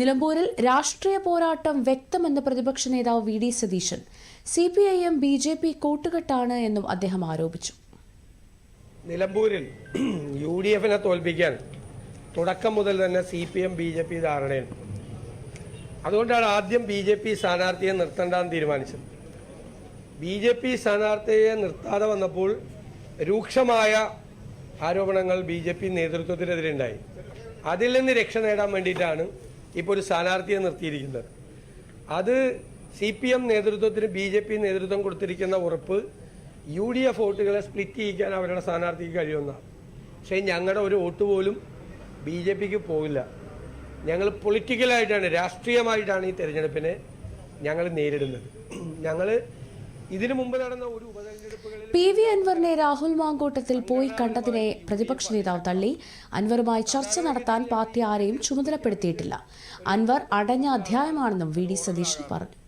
നിലമ്പൂരിൽ രാഷ്ട്രീയ പോരാട്ടം വ്യക്തമെന്ന് പ്രതിപക്ഷ നേതാവ് V D Satheesan. C P I M B J P കൂട്ടുകെട്ടാണ് എന്നും അദ്ദേഹം ആരോപിച്ചു. നിലമ്പൂരിൽ യു ഡി എഫിനെ തോൽപ്പിക്കാൻ തുടക്കം മുതൽ തന്നെ C P M B J P ധാരണയുണ്ട് അതുകൊണ്ടാണ് ആദ്യം ബി ജെ പി സ്ഥാനാർത്ഥിയെ നിർത്തേണ്ടെന്ന് തീരുമാനിച്ചത്. ബി ജെ പി സ്ഥാനാർത്ഥിയെ നിർത്താതെ വന്നപ്പോൾ രൂക്ഷമായ ആരോപണങ്ങൾ ബി ജെ പി നേതൃത്വത്തിനെതിരെ ഉണ്ടായി. അതിൽ നിന്ന് രക്ഷ നേടാൻ വേണ്ടിയിട്ടാണ് ഇപ്പോൾ ഒരു സ്ഥാനാർത്ഥിയെ നിർത്തിയിരിക്കുന്നത്. അത് സി പി എം നേതൃത്വത്തിന് ബി ജെ പി നേതൃത്വം കൊടുത്തിരിക്കുന്ന ഉറപ്പ് യു ഡി എഫ് വോട്ടുകളെ സ്പ്ലിറ്റ് ചെയ്യിക്കാൻ അവരുടെ സ്ഥാനാർത്ഥിക്ക് കഴിയുമെന്നാണ് പക്ഷേ ഞങ്ങളുടെ ഒരു വോട്ട് പോലും ബി ജെ പിക്ക് പോകില്ല ഞങ്ങൾ പൊളിറ്റിക്കലായിട്ടാണ് രാഷ്ട്രീയമായിട്ടാണ് ഈ തെരഞ്ഞെടുപ്പിനെ ഞങ്ങൾ നേരിടുന്നത്. ഞങ്ങൾ പി വി അൻവറിനെ രാഹുൽ മാങ്കൂട്ടത്തിൽ പോയി കണ്ടതിനെ പ്രതിപക്ഷ നേതാവ് തള്ളി. അൻവറുമായി ചർച്ച നടത്താൻ പാർട്ടി ആരെയും ചുമതലപ്പെടുത്തിയിട്ടില്ല. അൻവർ അടഞ്ഞ അധ്യായമാണെന്നും വി ഡി സതീശൻ പറഞ്ഞു.